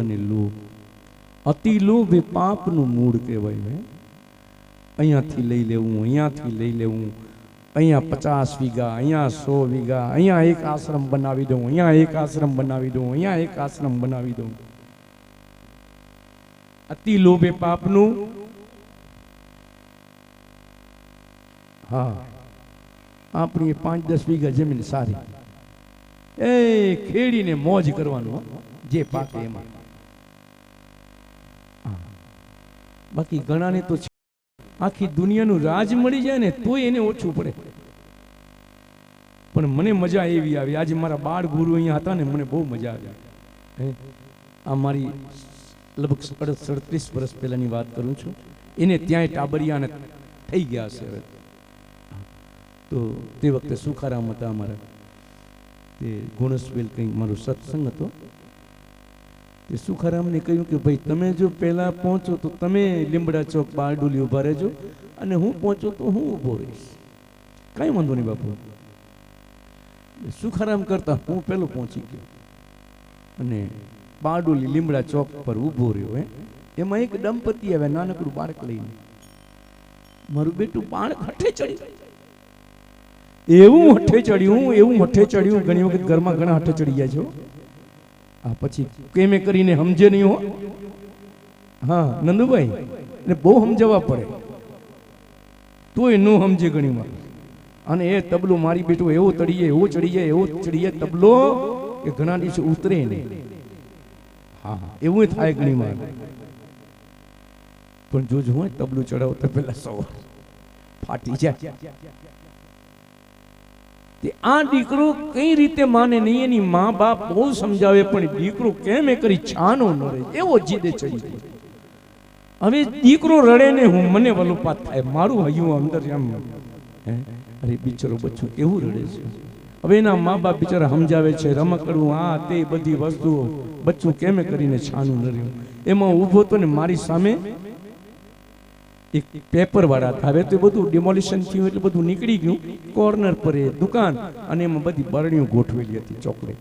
અને લોભ અતિ લોભ એ પાપનું મૂળ કહેવાય મેં અહીંયાથી લઈ લેવું, અહીંયાથી લઈ લેવું. અહીંયા પચાસ વીઘા, અહીંયા સો વીઘા, અહીંયા એક આશ્રમ બનાવી દઉં, અહીંયા એક આશ્રમ બનાવી દઉં, અહીંયા એક આશ્રમ બનાવી દઉં. અતિ લોભ એ પાપનું. હા. આપણી પાંચ દસ વીઘા જમીન સારી. એ ખેડીને મોજ કરવાનું જે પાકે એમાં. બાકી ઘણાને તો આખી દુનિયાનું રાજ મળી જાય ને તોય એને ઓછું પડે. પણ મને મજા એવી આવી. આજે મારા બાળ ગુરુ અહીંયા હતા ને મને બહુ મજા આવી. આ મારી લગભગ સડ- સડત્રીસ વર્ષ પહેલાની વાત કરું છું. એને ત્યાંય ટાબરિયાને થઈ ગયા હશે હવે. તો તે વખતે સુખારામ હતા અમારા. તે ગુણસવેલ કંઈક મારો સત્સંગ હતો. તે સુખારામને કહ્યું કે ભાઈ, તમે જો પહેલા પહોંચો તો તમે લીમડા ચોક બારડોલી ઊભા રહેજો અને હું પહોંચો તો હું ઊભો રહીશ. કાંઈ વાંધો નહીં બાપુ. સુખારામ કરતા હું પહેલો પહોંચી ગયો અને બારડોલી લીમડા ચોક પર ઊભો રહ્યો, હે. એમાં એક દંપતી આવે નાનકડું બાળક લઈને. મારું બેટું બાળક હઠે ચડી એવું હઠે ચડ્યું, એવું હઠે ચડ્યું. ઘણી વખત ઘરમાં ઘણા હઠે ચડી ગયા છો. આ પછી કેમે કરીને સમજે નહીં હો. હા, નંદુભાઈ ને બહુ સમજાવવા પડે. તોય ન સમજે ઘણી વાર અને એ તબલો મારી બેટું એવો તળીએ એવો ચડીએ એવો ચડીએ તબલો કે ઘણા દિવસે ઉતરે નહીં. હા હા, એવું થાય ઘણી વાર પણ જો હોય તબલું ચડાવતા પહેલા સવાર. ફાટી જાય. તે આ દીકરો કઈ રીતે માને નહીં, એની મા બાપ બહુ સમજાવે, પણ દીકરો કેમ એ કરી છાનો ન રહે? એવો જીદે ચડી ગયો. હવે દીકરો રડે ને હું મને વલુપાત થાય, મારું હૈયું અંદર એમ. અરે બિચારો બચ્ચું કેવું રડે છે? હવે એના મા બાપ બિચારા સમજાવે છે, રમકડું, આ તે બધી વસ્તુઓ બચ્ચું કેમે કરીને છાનું ન રહ્યું? એમાં ઊભો તો ને મારી સામે એક પેપર વાળા હતા. હવે તો એ બધું ડિમોલિશન થયું એટલે બધું નીકળી ગયું. કોર્નર પર એ દુકાન અને એમાં બધી બરણીઓ ગોઠવેલી હતી ચોકલેટ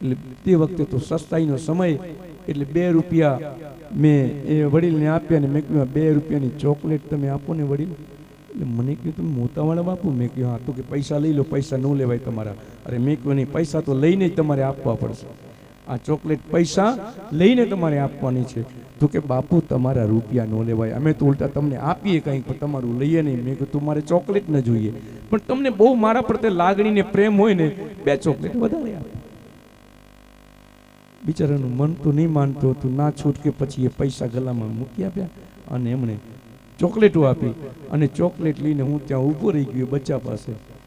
એટલે તે વખતે તો સસ્તાઈનો સમય એટલે બે રૂપિયા મેં એ વડીલને આપ્યા ને મેં કહ્યું બે રૂપિયાની ચોકલેટ તમે આપો ને વડીલ. એટલે મને કહ્યું તમે મોતાવાળા બાપુ? મેં કહ્યું હા, તો કે પૈસા લઈ લો, પૈસા ન લેવાય તમારા. અરે મેં કહ્યું નહીં, પૈસા તો લઈને જ તમારે આપવા પડશે. આ ચોકલેટ પૈસા લઈને તમારે આપવાની છે. તો કે બાપુ, તમારા રૂપિયા ન લેવાય. અમે તો ઉલટા તમને આપીએ કંઈક, પણ તમારું લઈએ નહીં. મેં કીધું તમારે ચોકલેટ ન જોઈએ. પણ તમને બહુ મારા પ્રત્યે લાગણી ને પ્રેમ હોય ને, બે ચોકલેટ વધારે આપો. બિચારાનું મન તો નહીં માનતું હતું. ના છૂટકે પછી એ પૈસા ગલામાં મૂકી આપ્યા અને એમણે ચોકલેટો આપી. અને ચોકલેટ લઈને હું ત્યાં ઊભો રહી ગયો બચ્ચા પાસે. મારું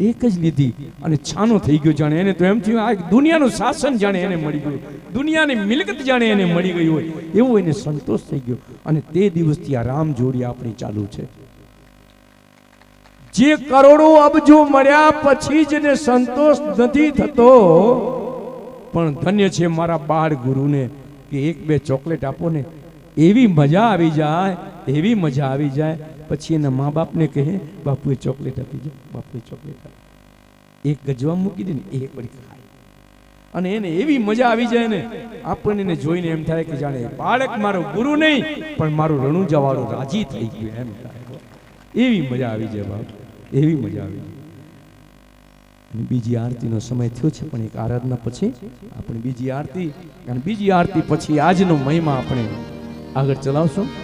એક જ લીધી અને છાનો થઈ ગયો જાણે. એને તો એમ થયું, આ દુનિયાનું શાસન જાણે એને મળી ગયું દુનિયાની મિલકત જાણે એને મળી ગઈ હોય. એવો એને સંતોષ થઈ ગયો. અને તે દિવસથી આ રામ જોડી આપણી ચાલુ છે. જે કરોડો અબજો મળ્યા પછી જ એને સંતોષ નથી થતો. પણ ધન્ય છે મારા બાળ ગુરુને કે એક બે ચોકલેટ આપો ને. એવી મજા આવી જાય, એવી મજા આવી જાય. પછી એના મા બાપને કહે, બાપુએ ચોકલેટ આપી દે, બાપુએ ચોકલેટ આપી એક ગજવા મૂકી દે ને, એક વળી ખાય. અને એને એવી મજા આવી જાય ને, આપણને એને જોઈને એમ થાય કે જાણે, બાળક મારો ગુરુ નહીં, પણ મારું રણુજાવાળો રાજી થઈ ગયું. એમ થાય. એવી મજા આવી જાય બાપ, એવી મજા આવી જાય. બીજી આરતીનો સમય થયો છે, પણ એક આરાધના પછી આપણે બીજી આરતી, અને બીજી આરતી પછી આજનો મહિમા આપણે આગળ ચલાવશું.